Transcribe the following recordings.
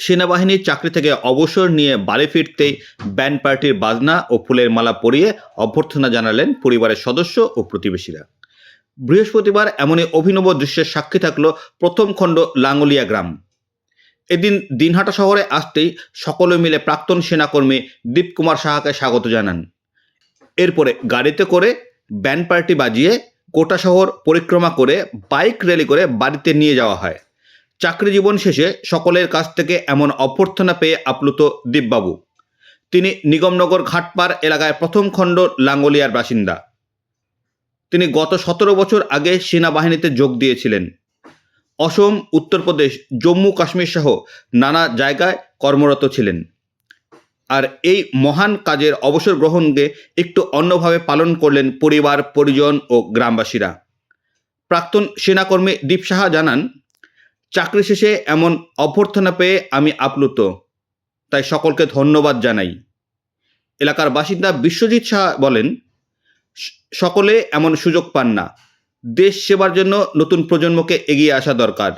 সেনাবাহিনীর চাকরি থেকে অবসর নিয়ে বাড়ি ফিরতেই ব্যান্ড পার্টির বাজনা ও ফুলের মালা পরিয়ে অভ্যর্থনা জানালেন পরিবারের সদস্য ও প্রতিবেশীরা। বৃহস্পতিবার এমনই অভিনব দৃশ্যের সাক্ষী থাকল প্রথম খণ্ড লাঙ্গুলিয়া গ্রাম। এদিন দিনহাটা শহরে আসতেই সকলে মিলে প্রাক্তন সেনাকর্মী দীপকুমার সাহাকে স্বাগত জানান। এরপরে গাড়িতে করে ব্যান্ড পার্টি বাজিয়ে গোটা শহর পরিক্রমা করে বাইক র্যালি করে বাড়িতে নিয়ে যাওয়া হয়। চাকরি জীবন শেষে সকলের কাছ থেকে এমন অভ্যর্থনা পেয়ে আপ্লুত দীপবাবু। তিনি নিগমনগর ঘাটপাড় এলাকায় প্রথম খণ্ড লাঙ্গলিয়ার বাসিন্দা। তিনি গত সতেরো বছর আগে সেনাবাহিনীতে যোগ দিয়েছিলেন। অসম উত্তরপ্রদেশ জম্মু, কাশ্মীর সহ নানা জায়গায় কর্মরত ছিলেন। আর এই মহান কাজের অবসর গ্রহণকে একটু অন্যভাবে পালন করলেন পরিবার, পরিজন ও গ্রামবাসীরা। প্রাক্তন সেনাকর্মী দীপ সাহা জানান চাকরি শেষে এমন অভ্যর্থনা পেয়ে আমি আপ্লুত। তাই সকলকে ধন্যবাদ জানাই। এলাকার বাসিন্দা বিশ্বজিৎ শাহ বলেন সকলে এমন সুযোগ পান না। দেশ সেবার জন্য নতুন প্রজন্মকে এগিয়ে আসা দরকার।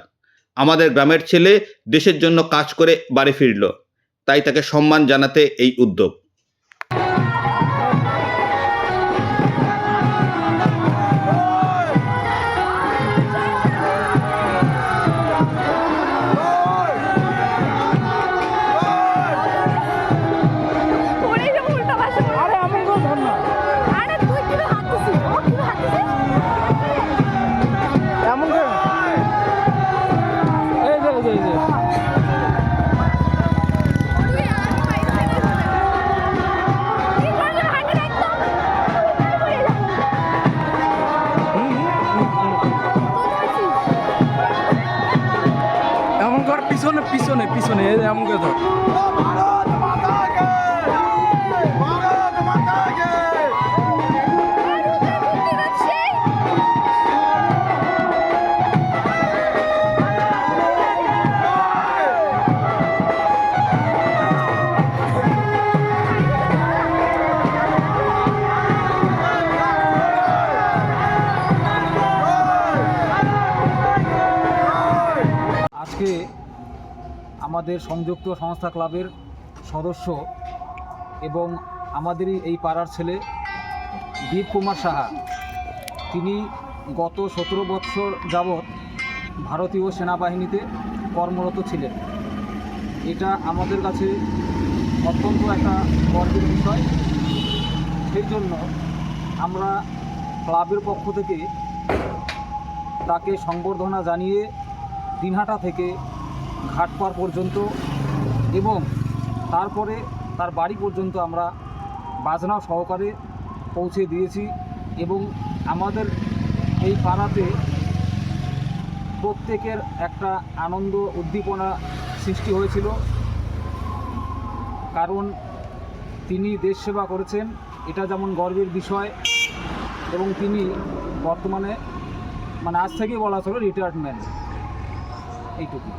আমাদের গ্রামের ছেলে দেশের জন্য কাজ করে বাড়ি ফিরল। তাই তাকে সম্মান জানাতে এই উদ্যোগ। পিছনে পিছনে পিছনে এমন করে আমাদের সংযুক্ত সংস্থা ক্লাবের সদস্য এবং আমাদেরই এই পাড়ার ছেলে দীপ কুমার সাহা। তিনি গত সতেরো বৎসর যাবৎ ভারতীয় সেনাবাহিনীতে কর্মরত ছিলেন। এটা আমাদের কাছে অত্যন্ত একটা গর্বের বিষয়। সেই জন্য আমরা ক্লাবের পক্ষ থেকে তাকে সংবর্ধনা জানিয়ে দিনহাটা থেকে ঘাটপাড় পর্যন্ত এবং তারপরে তার বাড়ি পর্যন্ত আমরা বাজনা সহকারে পৌঁছে দিয়েছি এবং আমাদের এই পাড়াতে প্রত্যেকের একটা আনন্দ উদ্দীপনা সৃষ্টি হয়েছিল। কারণ তিনি দেশ সেবা করেছেন, এটা যেমন গর্বের বিষয় এবং তিনি বর্তমানে মানে আজ থেকেই বলা চলে রিটায়ার্ড ম্যান এইটুকু